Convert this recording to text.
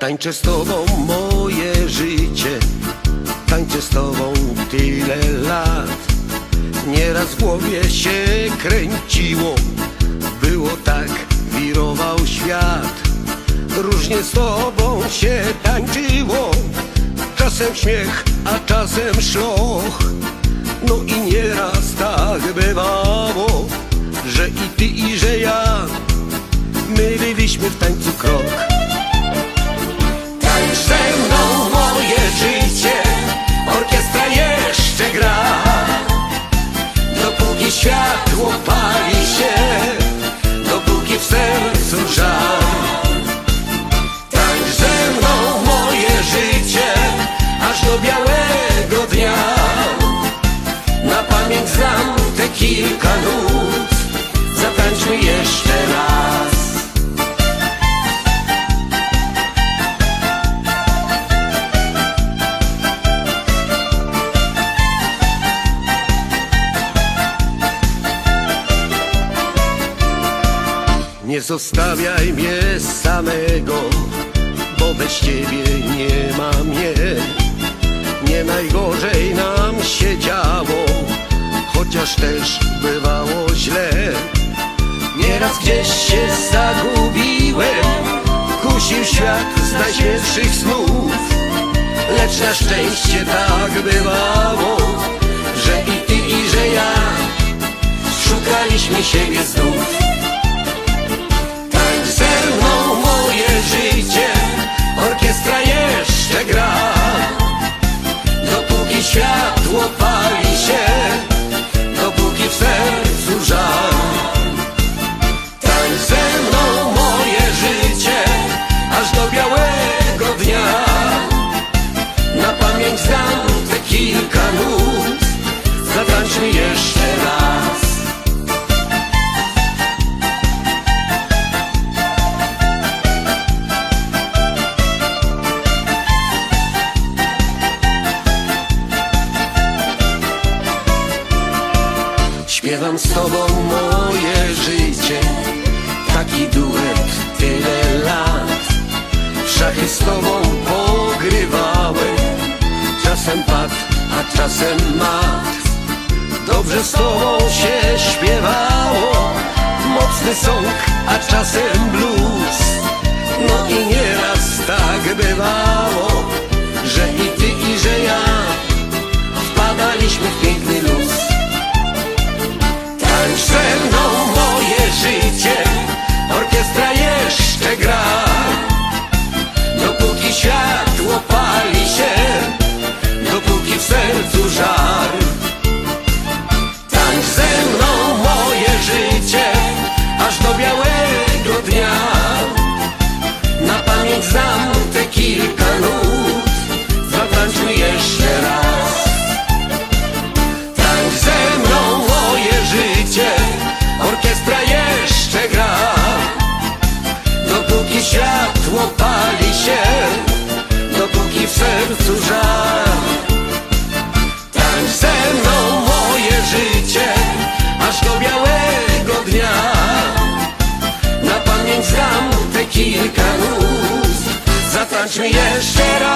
Tańczę z tobą moje życie. Tańczę z tobą tyle lat. Nieraz w głowie się kręciło. Było tak, wirował świat. Różnie z tobą się tańczyło. Czasem śmiech, a czasem szloch. No i nieraz tak bywało Że i ty i że ja. My byliśmy w tańcu krok Nie zostawiaj mnie samego, bo bez ciebie nie ma mnie. Nie najgorzej nam się działo, chociaż też bywało źle. Nieraz gdzieś się zagubiłem, kusił świat z najśmielszych snów. Lecz na szczęście tak bywało, że i ty i że ja szukaliśmy siebie znów. Światło pali się Śpiewam z tobą moje życie. Taki duet tyle lat. W szachy z tobą pogrywałem. Czasem pad, a czasem mat. Dobrze z tobą się śpiewało. Mocny song, a czasem blues. No i nieraz tak bywało Lecz me jeszcze